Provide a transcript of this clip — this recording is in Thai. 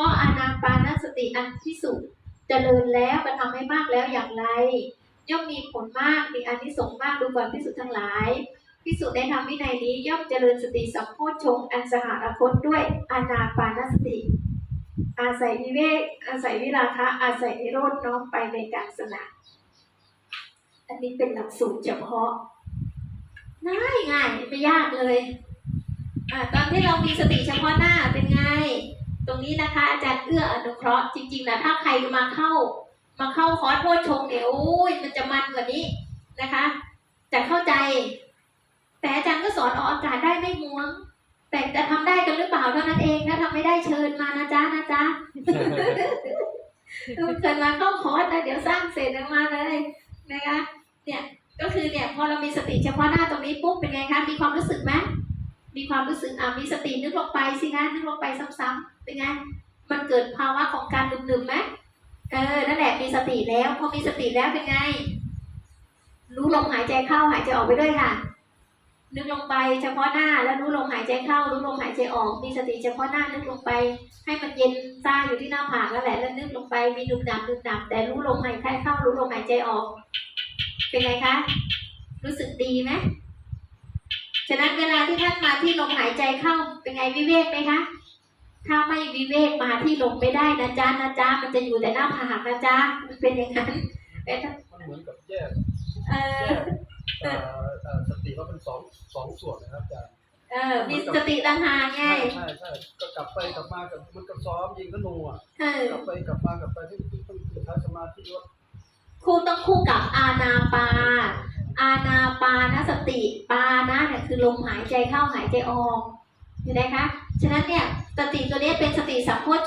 ก็อานาปานสติอันที่สุดเจริญแล้วกระทำให้มากแล้วอย่างไร ย่อมมีผลมากมีอานิสงส์มากดูก่อนพิสุทธ์ทั้งหลายพิสุทธ์ในธรรมวินัยนี้ย่อมเจริญสติสัมโพชฌงอันสหรคตด้วยอานาปานสติ อาศัยวิเวกอาศัยวิราคะอาศัยนิโรธน้อมไปในการสละอันนี้เป็นหลักสูตรเฉพาะง่ายง่ายไม่ยากเลยอ่าตอนที่เรามีสติเฉพาะหน้าเป็นไง รงนี้นะคะ อาจารย์เอื้ออนุเคราะห์จริงๆนะถ้าใครมาเข้า มาเข้าคอร์สโพชงเนี่ยโอ้ยมันจะมันกว่านี้นะคะ จะเข้าใจ แต่อาจารย์ก็สอนออกอากาศได้ไม่ม้วง แต่จะทำได้กันหรือเปล่าเท่านั้นเองถ้าทำไม่ได้เชิญมานะจ๊ะนะจ๊ะเกิดมาเข้าคอร์สนะเดี๋ยวสร้างเสร็จแล้วมาเลยนะคะ เนี่ยก็คือเนี่ยพอเรามีสติเฉพาะหน้าตรงนี้ปุ๊บเป็นไงคะมีความรู้สึกไหม มีความรู้สึกอะมีสตินึกลงไปสิคะนึกลงไปซ้ำๆเป็นไงมันเกิดภาวะของการลืมๆไหมเออนั่นแหละมีสติแล้วพอมีสติแล้วเป็นไง รู้ลมหายใจเข้าหายใจออกไปด้วยค่ะ นึกลงไปเฉพาะหน้าแล้วรู้ลมหายใจเข้า รู้ลมหายใจออก มีสติเฉพาะหน้านึกลงไป ให้มันเย็นซ่าอยู่ที่หน้าผากนั่นแหละแล้วนึกลงไปมีดุมดำดุมดำแต่รู้ลมหายใจเข้า รู้ลมหายใจออก เป็นไงคะ รู้สึกดีไหม เวลาที่ท่านมาที่ลมหายใจเข้าเป็นไงวิเวกไหมคะ ถ้าไม่วิเวกมาที่ลมไม่ได้นะจ๊ะนะจ๊ะมันจะอยู่แต่หน้าผากนะจ๊ะมันเป็นอย่างนั้นแต่ถ้ามันเหมือนกับแยกเอแยอกเอ่อเอ่อสติก็เป็นสองสองส่วนนะครับอาจารย์เออมีสติต่างหากไงใช่ใช่ใช่ก็กลับไปกลับมากับมันกับซ้อมยิงธนูอะเออกลับไปกลับมากลับไปที่ที่ต้องใช้สมาธิลดคู่ต้องคู่กับอานาปา อานาปานสติปานะเนี่ย คือลมหายใจเข้าหายใจออกเห็นไหมคะ ฉะนั้นเนี่ยสติตัวนี้เป็นสติสัมโพช